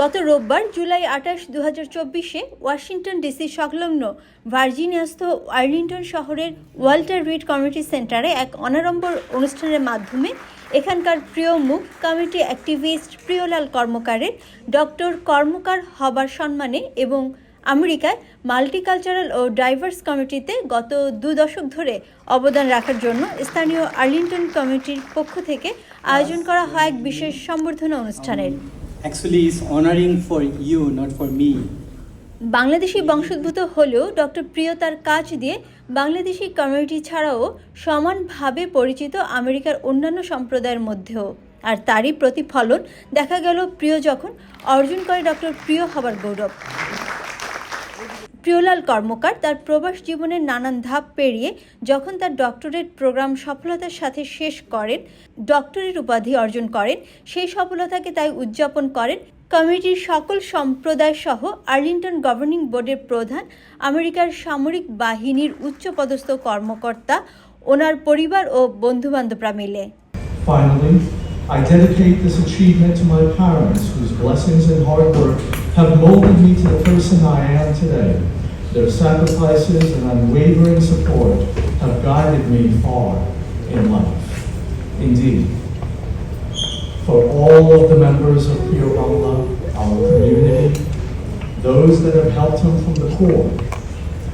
গত রোববার জুলাই আঠাশ দু হাজার চব্বিশে ওয়াশিংটন ডিসি সংলগ্ন ভার্জিনিয়াস্থ আর্লিংটন শহরের ওয়াল্টার রিড কমিউনিটি সেন্টারে এক অনাড়ম্বর অনুষ্ঠানের মাধ্যমে এখানকার প্রিয় মুখ কমিটি অ্যাক্টিভিস্ট প্রিয়লাল কর্মকারের ডক্টর কর্মকার হবার সম্মানে এবং আমেরিকায় মাল্টিকালচারাল ও ডাইভার্স কমিটিতে গত দু দশক ধরে অবদান রাখার জন্য স্থানীয় আর্লিংটন কমিটির পক্ষ থেকে আয়োজন করা হয় এক বিশেষ সম্বর্ধনা অনুষ্ঠানের। Actually. বাংলাদেশি বংশোদ্ভূত হলেও ডক্টর প্রিয় তার কাজ দিয়ে বাংলাদেশি কমিউনিটি ছাড়াও সমানভাবে পরিচিত আমেরিকার অন্যান্য সম্প্রদায়ের মধ্যেও আর তারই প্রতিফলন দেখা গেল প্রিয় যখন অর্জন করে ডক্টর প্রিয় হবার গৌরব প্রিয়লাল কর্মকার তার প্রবাস জীবনের নানান ধাপ পেরিয়ে যখন তার ডক্টরেট প্রোগ্রাম সফলতার সাথে শেষ করেন ডক্টরেট উপাধি অর্জন করেন সেই সফলতাকে তাই উদযাপন করেন কমিটির সকল সম্প্রদায় সহ আর্লিংটন গভর্নিং বোর্ডের প্রধান আমেরিকার সামরিক বাহিনীর উচ্চপদস্থ কর্মকর্তা ওনার পরিবার ও বন্ধুবান্ধবরা মিলে I dedicate this achievement to my parents, whose blessings and hard work have molded me to the person I am today. Their sacrifices and unwavering support have guided me far in life. Indeed, for all of the members of Pure our community, those that have helped him from the core,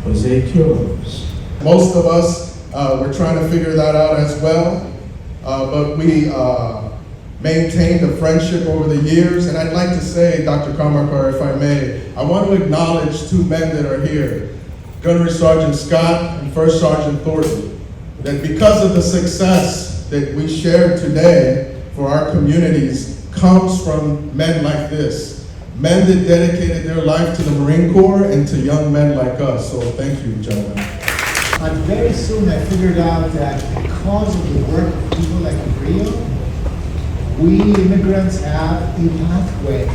Jose Quiroz, Most of us, uh, we're trying to figure that out as well. Uh, but we uh, maintained a friendship over the years. And I'd like to say, Dr. Kamakar, if I may, I want to acknowledge two men that are here Gunnery Sergeant Scott and First Sergeant Thornton. That because of the success that we shared today for our communities comes from men like this. Men that dedicated their life to the Marine Corps and to young men like us. So thank you, gentlemen. But very soon I figured out that because of the work of people like Rio, we immigrants have a pathway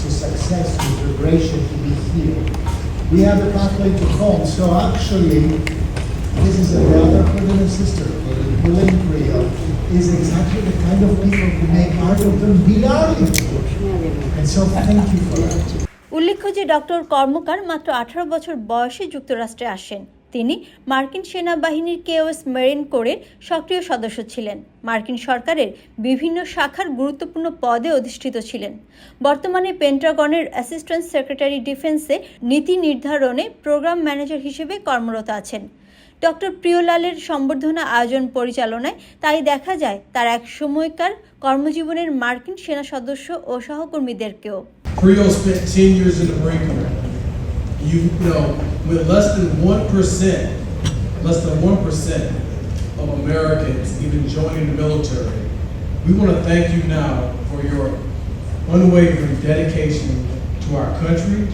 to success, to integration, to be here. We have a pathway to home. So actually, this is a brotherhood and a sisterhood. And Willing Rio is exactly the kind of people who make art of them belonging. And so thank you for that. উল্লেখ্য যে doctor কর্মকার মাত্র আঠারো বছর বয়সে যুক্তরাষ্ট্রে আসেন তিনি মার্কিন সেনাবাহিনীর কেওএস মেরিন কোরের সক্রিয় সদস্য ছিলেন। মার্কিন সরকারের বিভিন্ন শাখার গুরুত্বপূর্ণ পদে অধিষ্ঠিত ছিলেন। বর্তমানে পেন্টাগনের অ্যাসিস্ট্যান্ট সেক্রেটারি ডিফেন্সে নীতি নির্ধারণে প্রোগ্রাম ম্যানেজার হিসেবে কর্মরত আছেন। ডক্টর প্রিয়লালের সম্বর্ধনা আয়োজন পরিচালনায় তাই দেখা যায় তার এক সময়কার কর্মজীবনের মার্কিন সেনা সদস্য ও সহকর্মীদেরকেও। You, know, with less than 1%, less than 1% of Americans even joining the military, we want to thank you now for your unwavering dedication to our country.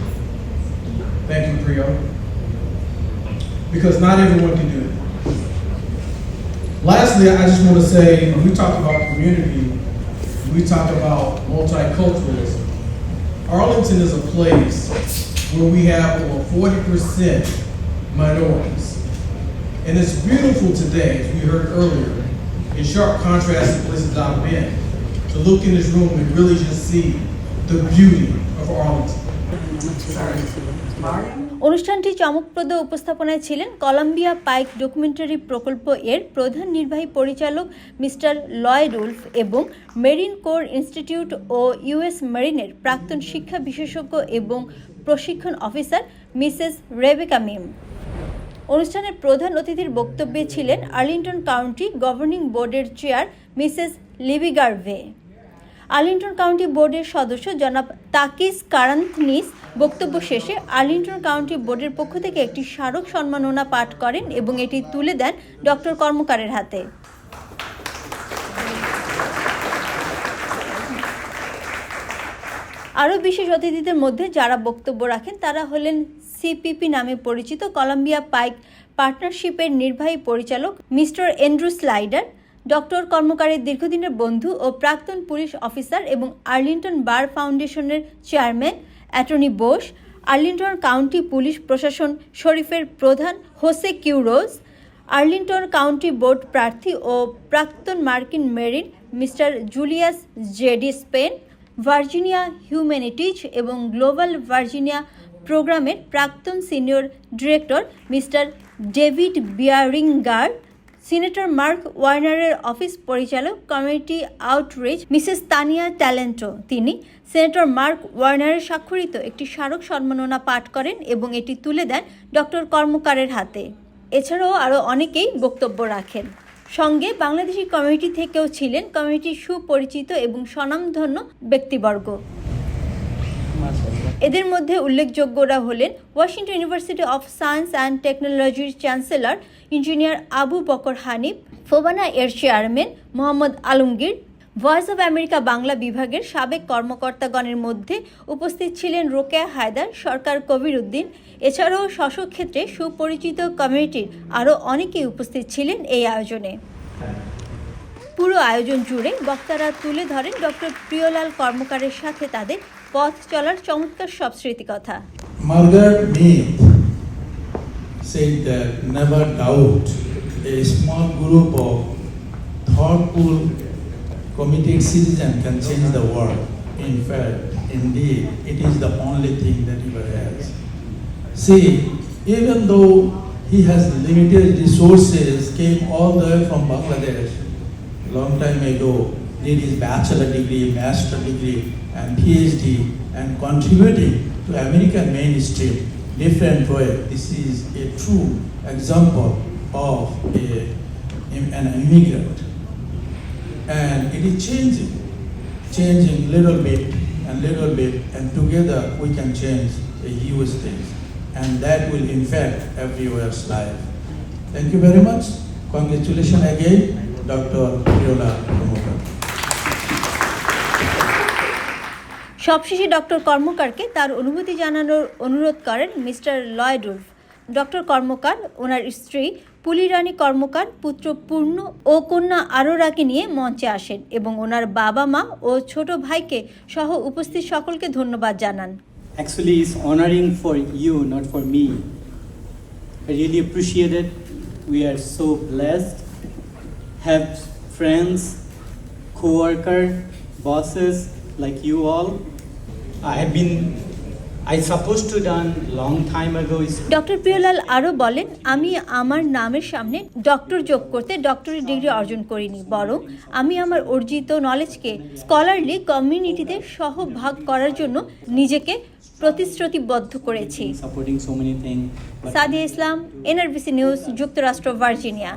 Thank you, Creo. Because not everyone can do it. Lastly, I just want to say, when we talk about community, we talk about multiculturalism. Arlington is a place where we have over forty percent minorities. And it's beautiful today, as we heard earlier, in sharp contrast to places I've been, to look in this room and really just see the beauty of Arlington. অনুষ্ঠানটি চমকপ্রদ উপস্থাপনায় ছিলেন Columbia পাইক documentary প্রকল্প এর প্রধান নির্বাহী পরিচালক mister Lloyd Wolf এবং মেরিন কোর ইনস্টিটিউট ও ইউএস মেরিনের প্রাক্তন শিক্ষা বিশেষজ্ঞ এবং প্রশিক্ষণ অফিসার মিসেস রেবেকা মিম। অনুষ্ঠানের প্রধান অতিথির বক্তব্যে ছিলেন আর্লিংটন কাউন্টি গভর্নিং বোর্ডের chair Mrs Libby Garvey. Arlington county বোর্ডের সদস্য জনাব তাকিস কারান্থনিস বক্তব্য শেষে আর্লিংটন কাউন্টি বোর্ডের পক্ষ থেকে একটি স্মারক সম্মাননা পাঠ করেন এবং এটি তুলে দেন ডক্টর কর্মকারের হাতে। আরও বিশেষ অতিথিদের মধ্যে যারা বক্তব্য রাখেন, তারা হলেন সিপিপি নামে পরিচিত কলাম্বিয়া পাইক পার্টনারশিপের নির্বাহী পরিচালক মিস্টার এন্ড্রু স্লাইডার ডক্টর কর্মকারের দীর্ঘদিনের বন্ধু ও প্রাক্তন পুলিশ অফিসার এবং আর্লিংটন বার ফাউন্ডেশনের chairman, attorney Bose, Arlington County police প্রশাসন শরীফের প্রধান Jose Quiroz, Arlington County board প্রার্থী ও প্রাক্তন মার্কিন marine mister Julius JD Spain, Virginia humanities এবং গ্লোবাল ভার্জিনিয়া প্রোগ্রামের প্রাক্তন senior director mister David Bearinger senator Mark ওয়ার্নারের office পরিচালক community outreach Mrs Tania Talento. তিনি সেনেটর মার্ক ওয়ার্নারের স্বাক্ষরিত একটি স্মারক সম্মাননা পাঠ করেন এবং এটি তুলে দেন ডক্টর কর্মকারের হাতে। এছাড়াও আরও অনেকেই বক্তব্য রাখেন। সঙ্গে বাংলাদেশি কমিউনিটি থেকেও ছিলেন কমিউনিটির সুপরিচিত এবং স্বনামধন্য ব্যক্তিবর্গ। এদের মধ্যে উল্লেখযোগ্যরা হলেন Washington University of Science and টেকনোলজির chancellor engineer Abu Bakar Hanif, FOBANA এর chairman Mohammad Alamgir, Voice of America Bangla বিভাগের সাবেক কর্মকর্তাগণের মধ্যে উপস্থিত ছিলেন রোকেয়া হায়দার, সরকার কবির উদ্দিন। এছাড়াও ক্ষেত্রে সুপরিচিত কমিউনিটির আরও অনেকেই উপস্থিত ছিলেন এই আয়োজনে। পুরো আয়োজন জুড়ে বক্তারা তুলে ধরেন ডক্টর প্রিয়লাল কর্মকারের সাথে তাদের পথ চলার চমৎকার সব স্মৃতিকথা Margaret Mead said that never doubt a small group of thoughtful, committed citizens can change the world. In fact, indeed, it is the only thing that he has. See, even though he has limited resources, came all the way from Bangladesh long time ago, did his bachelor degree, master degree, and PhD, and contributing to American mainstream different way. This is a true example of a, an immigrant. And it is changing, changing little bit and little bit, and together we can change a huge things. And that will infect everyone's life. Thank you very much. Congratulations again, Dr. Priola সবশেষে doctor কর্মকারকে তার অনুভূতি জানানোর অনুরোধ করেন mister Lloyd Wolf doctor Karmakar ওনার স্ত্রী পুলিরানী কর্মকার পুত্র পূর্ণ ও কন্যা আরোরাকে নিয়ে মঞ্চে আসেন এবং ওনার বাবা মা ও ছোট ভাইকে সহ উপস্থিত সকলকে ধন্যবাদ জানান Actually, it's honoring for you, not for me. I really appreciate it. We are so blessed. Have friends, co-worker, bosses like you all. Doctor Priyalal আরও বলেন আমি আমার নামের সামনে ডক্টর যোগ করতে ডক্টরেট ডিগ্রি অর্জন করিনি বরং আমি আমার অর্জিত নলেজকে স্কলারলি কমিউনিটিতে সহভাগ করার জন্য নিজেকে প্রতিশ্রুতিবদ্ধ করেছি। সাদিয়া ইসলাম এনআরবিসি নিউজ যুক্তরাষ্ট্র ভার্জিনিয়া।